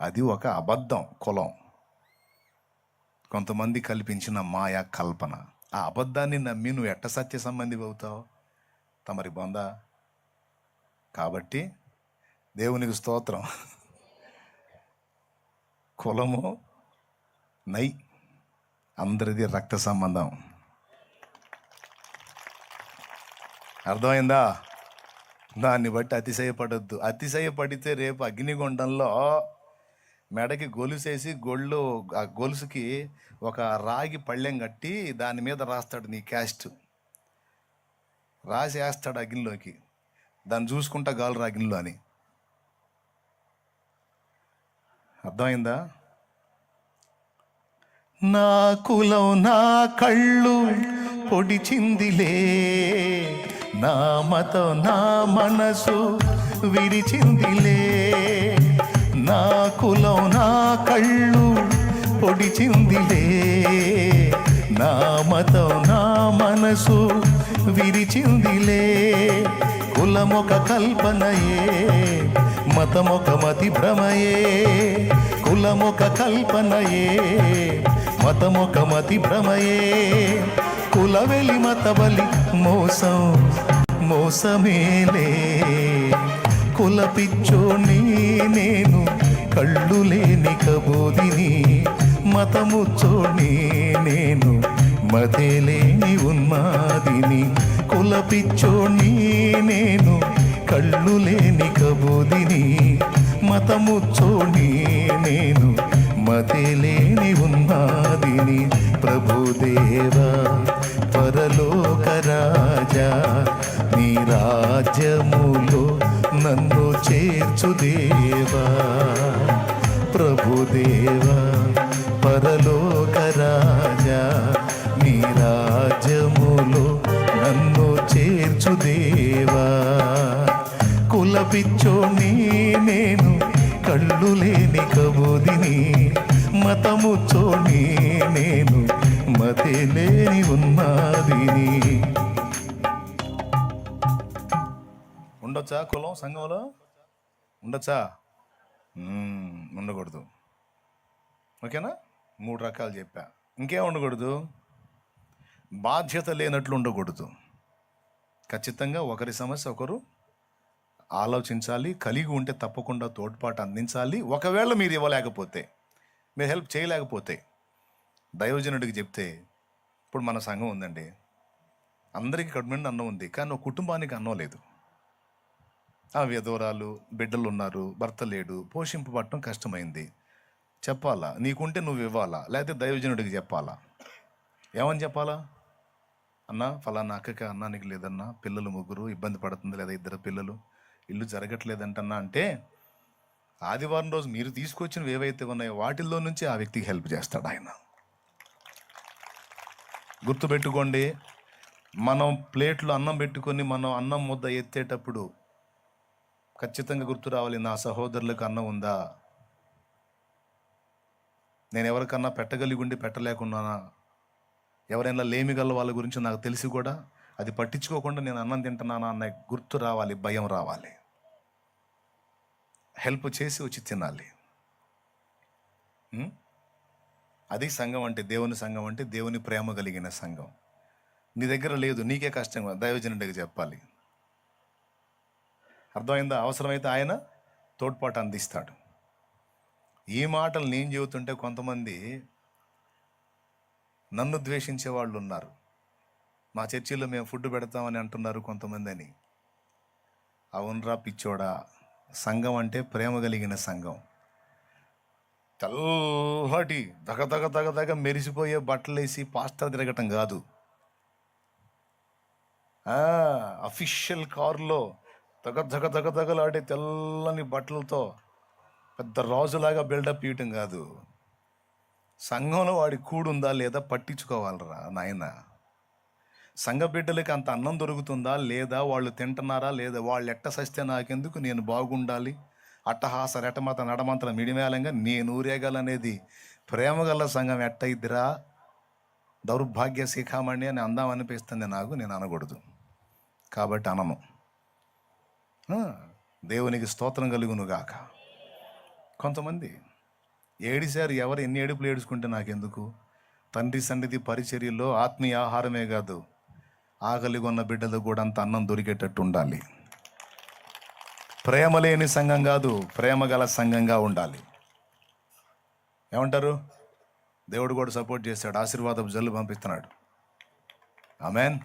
అది ఒక అబద్ధం కులం. కొంతమంది కల్పించిన మాయా కల్పన. ఆ అబద్ధాన్ని నమ్మి నువ్వు ఎట్ట సత్య సంబంధి అవుతావు? తమరి బొంద. కాబట్టి దేవునికి స్తోత్రం. కులము నై. అందరిది రక్త సంబంధం. అర్థమైందా? దాన్ని బట్టి అతిశయపడద్దు. అతిశయపడితే రేపు అగ్నిగుండంలో మెడకి గొలుసేసి గొళ్ళు ఆ గొలుసుకి ఒక రాగి పళ్ళెం కట్టి దాని మీద రాస్తాడు నీ క్యాస్ట్. రాసి వేస్తాడు అగ్నిలోకి దాన్ని చూసుకుంటా గాలు అగ్నిలో అని. అర్థమైందా? నా కులం నా కళ్ళు పొడిచిందిలే. నా మతం నా మనసు విరిచిందిలే. నా కులం నా కళ్ళు పొడిచిందిలే. నా మతం నా మనసు విరిచిందిలే. కులమొక కల్పనయే మతమొక మతి భ్రమయే. కులమొక కల్పనయే మతమొక మతి భ్రమయే. కులవెలి మతబలి మోసం మోసమేలే. కుల పిచ్చోని నేను కళ్ళు లేని కబోదిని మతముచ్చోని నేను మతేలేని ఉన్మాదిని. కుల పిచ్చోని నేను కళ్ళు లేని కబోదిని మతముచ్చోని నేను మతేలేని ఉన్నాదిని ప్రభుదేవా కుల పిచ్చోని నేను కళ్ళు లేని కబోదిని మతము చోని నేను మతే లేని ఉన్నాదిని. ఉండొచ్చా కులం సంఘంలో ఉండొచ్చా? ఉండకూడదు. ఓకేనా? మూడు రకాలు చెప్పా. ఇంకేం ఉండకూడదు? బాధ్యత లేనట్లు ఉండకూడదు. ఖచ్చితంగా ఒకరి సమస్య ఒకరు ఆలోచించాలి కలిగి ఉంటే తప్పకుండా తోడ్పాటు అందించాలి. ఒకవేళ మీరు ఇవ్వలేకపోతే మీరు హెల్ప్ చేయలేకపోతే దైవజనుడికి చెప్తే ఇప్పుడు మన సంఘం ఉందండి. అందరికీ కడుపునిండా అన్నం ఉంది కానీ ఒక కుటుంబానికి అన్నం లేదు. ఆ విధవరాలు బిడ్డలు ఉన్నారు భర్త లేడు పోషింపబడటం కష్టమైంది. చెప్పాలా? నీకుంటే నువ్వు ఇవ్వాలా? లేకపోతే దైవజనుడికి చెప్పాలా? ఏమని చెప్పాలా? అన్న ఫలానా అక్కకి అన్నానికి లేదన్నా పిల్లలు ముగ్గురు ఇబ్బంది పడుతుంది లేదా ఇద్దరు పిల్లలు? ఇల్లు జరగట్లేదంటన్నా అంటే ఆదివారం రోజు మీరు తీసుకొచ్చినవి ఏవైతే ఉన్నాయో వాటిల్లో నుంచి ఆ వ్యక్తికి హెల్ప్ చేస్తాడు ఆయన. గుర్తుపెట్టుకోండి మనం ప్లేట్లో అన్నం పెట్టుకొని మనం అన్నం ముద్ద ఎత్తేటప్పుడు ఖచ్చితంగా గుర్తు రావాలి నా సహోదరులకు అన్నం ఉందా? నేను ఎవరికన్నా పెట్టగలిగి ఉండి పెట్టలేకున్నానా? ఎవరైనా లేమి గల వాళ్ళ గురించి నాకు తెలిసి కూడా అది పట్టించుకోకుండా నేను అన్నం తింటున్నానా అన్న గుర్తు రావాలి భయం రావాలి. హెల్ప్ చేసి వచ్చి తినాలి. అది సంఘం అంటే దేవుని సంఘం అంటే దేవుని ప్రేమ కలిగిన సంఘం. నీ దగ్గర లేదు నీకే కష్టంగా దైవజనుడికి చెప్పాలి. అర్థమైందా? అవసరమైతే ఆయన తోడ్పాటు అందిస్తాడు. ఈ మాటలు నేను చెబుతుంటే కొంతమంది నన్ను ద్వేషించే వాళ్ళు ఉన్నారు. మా చర్చిలో మేము ఫుడ్ పెడతామని అంటున్నారు కొంతమంది అని అవునరా పిచ్చోడా. సంఘం అంటే ప్రేమ కలిగిన సంఘం. తెల్లటి దగ దగ దగ దగ మెరిసిపోయే బట్టలు వేసి పాస్టర్ తిరగటం కాదు. అఫీషియల్ కారులో దగ దగ దగ దగలాడే తెల్లని బట్టలతో పెద్ద రాజులాగా బిల్డప్ ఇవ్వటం కాదు. సంఘంలో వాడి కూడుందా లేదా పట్టించుకోవాలరా నాయన. సంఘ బిడ్డలకి అంత అన్నం దొరుకుతుందా? లేదా వాళ్ళు తింటున్నారా? లేదా వాళ్ళు ఎట్ట సస్తే నాకెందుకు నేను బాగుండాలి? అట్టహాస రెటమత నడమంతల మిడిమేళంగా నేను ఊరేగాలనేది ప్రేమగల సంఘం ఎట్ట ఇద్దిరా దౌర్భాగ్య శిఖామణి అని అందాం అనిపిస్తుంది నాకు నేను అనకూడదు. కాబట్టి అనను. దేవునికి స్తోత్రం కలుగునుగాక. కొంతమంది ఏడిసారి ఎవరు ఎన్ని ఏడుపులు ఏడుచుకుంటే నాకెందుకు? తండ్రి సన్నిధి పరిచర్యలో ఆత్మీయ ఆహారమే కాదు. ఆకలి కొన్న బిడ్డలు కూడా అంత అన్నం దొరికేటట్టు ఉండాలి. ప్రేమ లేని సంఘం కాదు ప్రేమ గల సంఘంగా ఉండాలి. ఏమంటారు? దేవుడు కూడా సపోర్ట్ చేస్తాడు ఆశీర్వాదపు జల్లు పంపిస్తున్నాడు. ఆమెన్.